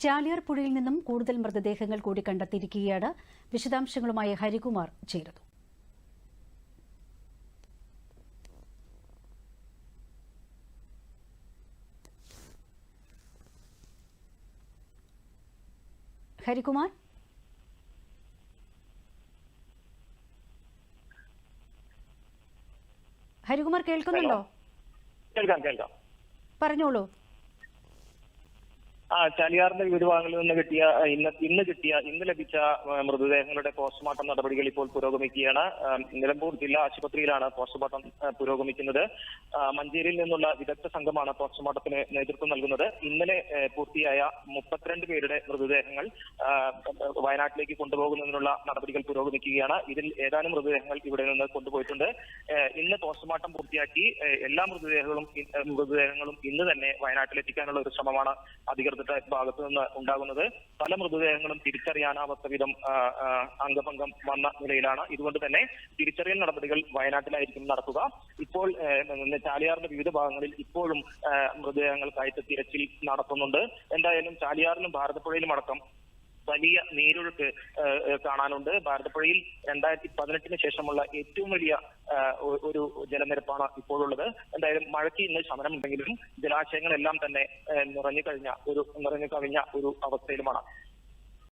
ചാലിയാർ പുഴയിൽ നിന്നും കൂടുതൽ മൃതദേഹങ്ങൾ കൂടി കണ്ടെത്തിയിരിക്കുകയാണ്. വിശദാംശങ്ങളുമായി ഹരികുമാർ ചേരുന്നു. ഹരികുമാർ? ഹരികുമാർ കേൾക്കുന്നുണ്ടോ? കേൾക്കാം കേൾക്കാം. പറഞ്ഞോളൂ. ആ ചാലിയാറിന്റെ വീട് ഭാഗങ്ങളിൽ നിന്ന് കിട്ടിയ ഇന്ന് ഇന്ന് കിട്ടിയ ഇന്ന് ലഭിച്ച മൃതദേഹങ്ങളുടെ പോസ്റ്റ്മോർട്ടം നടപടികൾ ഇപ്പോൾ പുരോഗമിക്കുകയാണ്. നിലമ്പൂർ ജില്ലാ ആശുപത്രിയിലാണ് പോസ്റ്റ്മോർട്ടം പുരോഗമിക്കുന്നത്. മഞ്ചേരിയിൽ നിന്നുള്ള വിദഗ്ധ സംഘമാണ് പോസ്റ്റ്മോർട്ടത്തിന് നേതൃത്വം നൽകുന്നത്. ഇന്നലെ പൂർത്തിയായ മുപ്പത്തിരണ്ട് പേരുടെ മൃതദേഹങ്ങൾ വയനാട്ടിലേക്ക് കൊണ്ടുപോകുന്നതിനുള്ള നടപടികൾ പുരോഗമിക്കുകയാണ്. ഇതിൽ ഏതാനും മൃതദേഹങ്ങൾ ഇവിടെ നിന്ന് കൊണ്ടുപോയിട്ടുണ്ട്. ഇന്ന് പോസ്റ്റ്മോർട്ടം പൂർത്തിയാക്കി എല്ലാ മൃതദേഹങ്ങളും മൃതദേഹങ്ങളും ഇന്ന് തന്നെ വയനാട്ടിലെത്തിക്കാനുള്ള ഒരു ശ്രമമാണ് അധികൃതരുടെ ഭാഗത്തു നിന്ന് ഉണ്ടാകുന്നത്. പല മൃതദേഹങ്ങളും തിരിച്ചറിയാനാവാത്ത വിധം അംഗഭംഗം വന്ന നിലയിലാണ്. ഇതുകൊണ്ട് തന്നെ തിരിച്ചറിയൽ നടപടികൾ വയനാട്ടിലായിരിക്കും നടക്കുക. ഇപ്പോൾ ചാലിയാറിന്റെ വിവിധ ഭാഗങ്ങളിൽ ഇപ്പോഴും മൃതദേഹങ്ങൾ മൃതദേഹങ്ങൾക്കായിട്ട് തിരച്ചിൽ നടത്തുന്നുണ്ട്. എന്തായാലും ചാലിയാറിലും ഭാരതപ്പുഴയിലും അടക്കം വലിയ നീരൊഴുക്ക് കാണാനുണ്ട്. ഭാരതപ്പുഴയിൽ രണ്ടായിരത്തി പതിനെട്ടിന് ശേഷമുള്ള ഏറ്റവും വലിയ ഒരു ജലനിരപ്പാണ് ഇപ്പോഴുള്ളത്. എന്തായാലും മഴയ്ക്ക് ഇന്ന് ശമനമുണ്ടെങ്കിലും ജലാശയങ്ങളെല്ലാം തന്നെ നിറഞ്ഞു കഴിഞ്ഞ ഒരു നിറഞ്ഞു കവിഞ്ഞ ഒരു അവസ്ഥയിലുമാണ്.